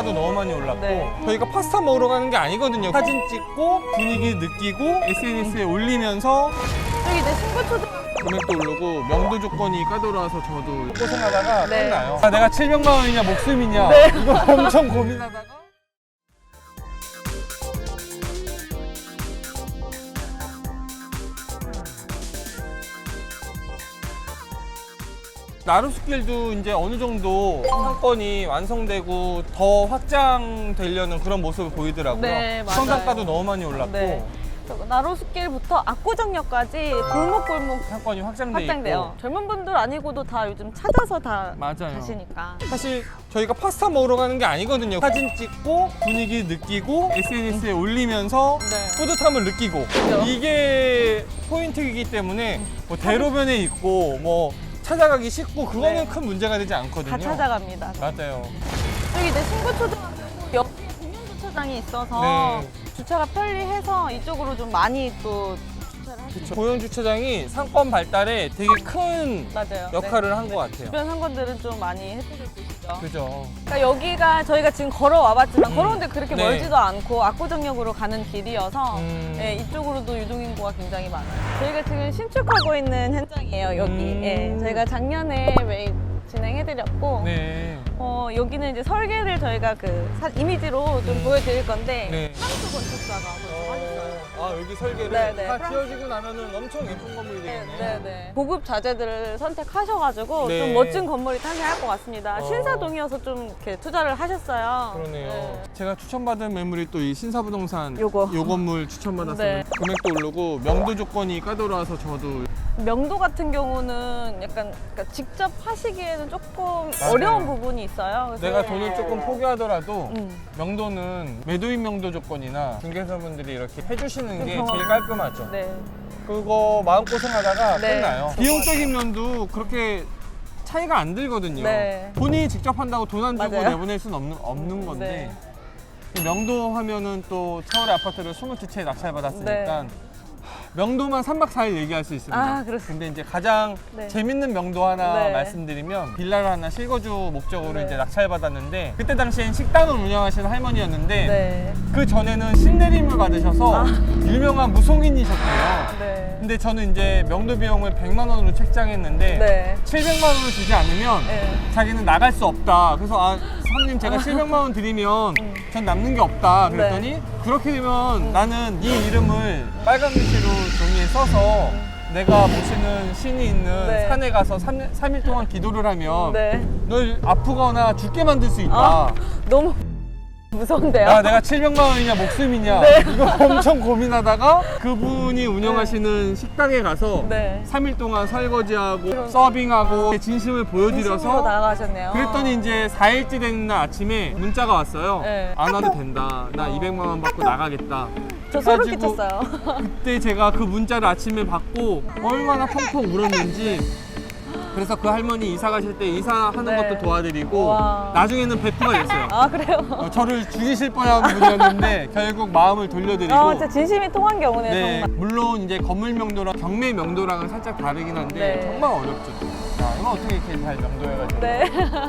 성장가도 너무 많이 올랐고 네. 저희가 파스타 먹으러 가는 게 아니거든요. 사진 찍고 분위기 느끼고 SNS에 올리면서 여기 이제 신고초등 금액도 오르고 명도 조건이 까다로워서 저도 고생하다가 네. 끝나요. 아, 내가 700만 원이냐 목숨이냐 네. 이거 엄청 고민하다가 나루스길도 이제 어느 정도 상권이 완성되고 더 확장되려는 그런 모습을 보이더라고요. 네, 맞아요. 성장가도 너무 많이 올랐고 네. 저 나로숲길부터 압구정역까지 골목골목 상권이 확장돼 확장돼요. 있고 젊은 분들 아니고도 다 요즘 찾아서 다 맞아요. 가시니까. 사실 저희가 파스타 먹으러 가는 게 아니거든요. 사진 찍고 분위기 느끼고 SNS에 올리면서 네. 뿌듯함을 느끼고 그죠. 이게 포인트이기 때문에 뭐 대로변에 있고 뭐 찾아가기 쉽고 그거는 네. 큰 문제가 되지 않거든요. 다 찾아갑니다. 맞아요. 여기 이제 신고초등학교 옆에 공영 주차장이 있어서 네. 주차가 편리해서 이쪽으로 좀 많이 또 주차를. 고용 주차장이 상권 발달에 되게 큰 맞아요. 역할을 네. 한것 같아요. 주변 상권들은 좀 많이 해드리고 있죠. 그죠. 그러니까 여기가 저희가 지금 걸어와봤지만 음. 걸어오는데 그렇게 네. 멀지도 않고 압구정역으로 가는 길이어서 음. 네, 이쪽으로도 유동인구가 굉장히 많아요. 저희가 지금 신축하고 있는 현장이에요, 여기. 음. 예, 저희가 작년에 매입 진행해드렸고, 네. 어, 여기는 이제 설계를 저희가 그 사- 이미지로 좀 음. 보여드릴 건데, 네. 프랑스 건축사가 건축하셨어요. 아 여기 설계를 네, 네. 다 지어지고 나면은 엄청 예쁜 건물이 네, 되겠네요. 네, 네. 고급 자재들을 선택하셔가지고 네. 좀 멋진 건물이 탄생할 것 같습니다. 어. 신사동이어서 좀 이렇게 투자를 하셨어요. 그러네요. 네. 제가 추천받은 매물이 또 이 신사부동산 요거. 요 건물 추천받았어요. 네. 금액도 오르고 명도 조건이 까다로워서 저도 명도 같은 경우는 약간 그러니까 직접 하시기에는 조금 맞아요. 어려운 부분이 있어요. 그래서 내가 돈을 조금 포기하더라도 음. 명도는 매도인 명도 조건이나 중개사분들이 이렇게 해주시는 게 경험. 제일 깔끔하죠. 네. 그거 마음고생하다가 네. 끝나요. 비용적인 면도 그렇게 차이가 안 들거든요. 네. 본인이 직접 한다고 돈 안 주고 맞아요. 내보낼 수는 없는, 없는 건데 네. 명도 하면은 또 서울의 아파트를 22채 낙찰받았으니까 네. 명도만 3박 4일 얘기할 수 있습니다. 아, 그렇습니다. 근데 이제 가장 네. 재밌는 명도 하나 네. 말씀드리면 빌라를 하나 실거주 목적으로 네. 이제 낙찰받았는데 그때 당시엔 식당을 운영하시는 할머니였는데 네. 그 전에는 신내림을 받으셔서 아. 유명한 무속인이셨대요. 네. 근데 저는 이제 명도 비용을 100만 원으로 책정했는데 네. 700만 원을 주지 않으면 네. 자기는 나갈 수 없다. 그래서 아, 사모님 제가 700만 원 드리면 음. 전 남는 게 없다. 그랬더니 그렇게 되면 나는 네 이름을 빨간 글씨로 종이에 써서 내가 모시는 신이 있는 네. 산에 가서 3, 삼일 동안 기도를 하면 네. 널 아프거나 죽게 만들 수 있다. 아. 너무 무서운데요? 야, 내가 700만 원이냐 목숨이냐 네. 이거 엄청 고민하다가 그분이 운영하시는 식당에 가서 네. 3일 동안 설거지하고 그럼- 서빙하고 진심을 진심으로 보여드려서 나가셨네요. 그랬더니 이제 4일째 되는 날 아침에 문자가 왔어요. 네. 안 와도 된다. 나 200만 원 받고 나가겠다. 저 소름 끼쳤어요. 그때 제가 그 문자를 아침에 받고 얼마나 펑펑 울었는지 그래서 그 할머니 이사 가실 때 이사하는 네. 것도 도와드리고 와. 나중에는 베프가 됐어요. 아, 그래요? 어, 저를 죽이실 뻔한 분이었는데 결국 마음을 돌려드리고 아, 진짜 진심이 통한 경우네요, 네, 정말. 물론 이제 건물 명도랑 경매 명도랑은 살짝 다르긴 한데 네. 정말 어렵죠. 야, 이거 어떻게 이렇게 잘 명도해가지고 네.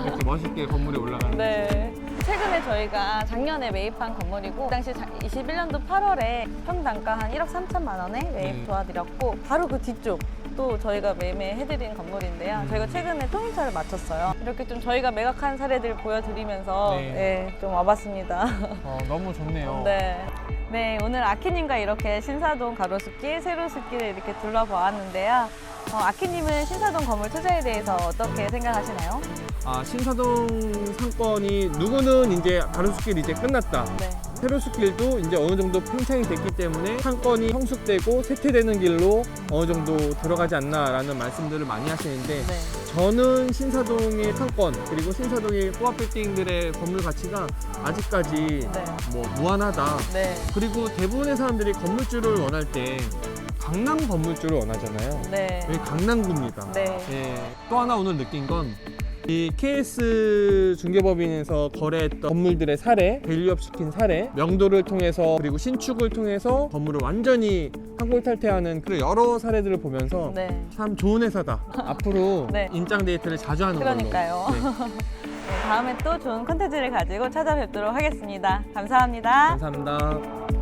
이렇게 멋있게 건물에 올라가는 네. 최근에 저희가 작년에 매입한 건물이고 그 당시 21년도 8월에 평당가 한 1억 3천만 원에 매입 네. 도와드렸고 바로 그 뒤쪽 또 저희가 매매해드린 건물인데요. 음. 저희가 최근에 통일차를 마쳤어요. 이렇게 좀 저희가 매각한 사례들 보여드리면서 네. 네, 좀 와봤습니다. 어, 너무 좋네요. 네. 네, 오늘 아키님과 이렇게 신사동 가로수길, 세로수길을 이렇게 둘러보았는데요. 어, 아키님은 신사동 건물 투자에 대해서 어떻게 생각하시나요? 아, 신사동 상권이 누구는 이제 가로수길 이제 끝났다. 네. 세로수길도 이제 어느 정도 팽창이 됐기 때문에 상권이 성숙되고 쇠퇴되는 길로 어느 정도 들어가지 않나라는 말씀들을 많이 하시는데 네. 저는 신사동의 상권 그리고 신사동의 꼬아 빌딩들의 건물 가치가 아직까지 네. 뭐 무한하다. 네. 그리고 대부분의 사람들이 건물주를 원할 때 강남 건물주를 원하잖아요. 네. 여기 강남구입니다. 네. 예, 또 하나 오늘 느낀 건 이 KS 중개법인에서 거래했던 건물들의 사례, 밸류업 시킨 사례, 명도를 통해서 그리고 신축을 통해서 건물을 완전히 한골탈퇴하는 그런 여러 사례들을 보면서 네. 참 좋은 회사다. 앞으로 네. 임장 데이트를 자주 하는 그러니까요. 걸로. 네. 네, 다음에 또 좋은 컨텐츠를 가지고 찾아뵙도록 하겠습니다. 감사합니다. 감사합니다.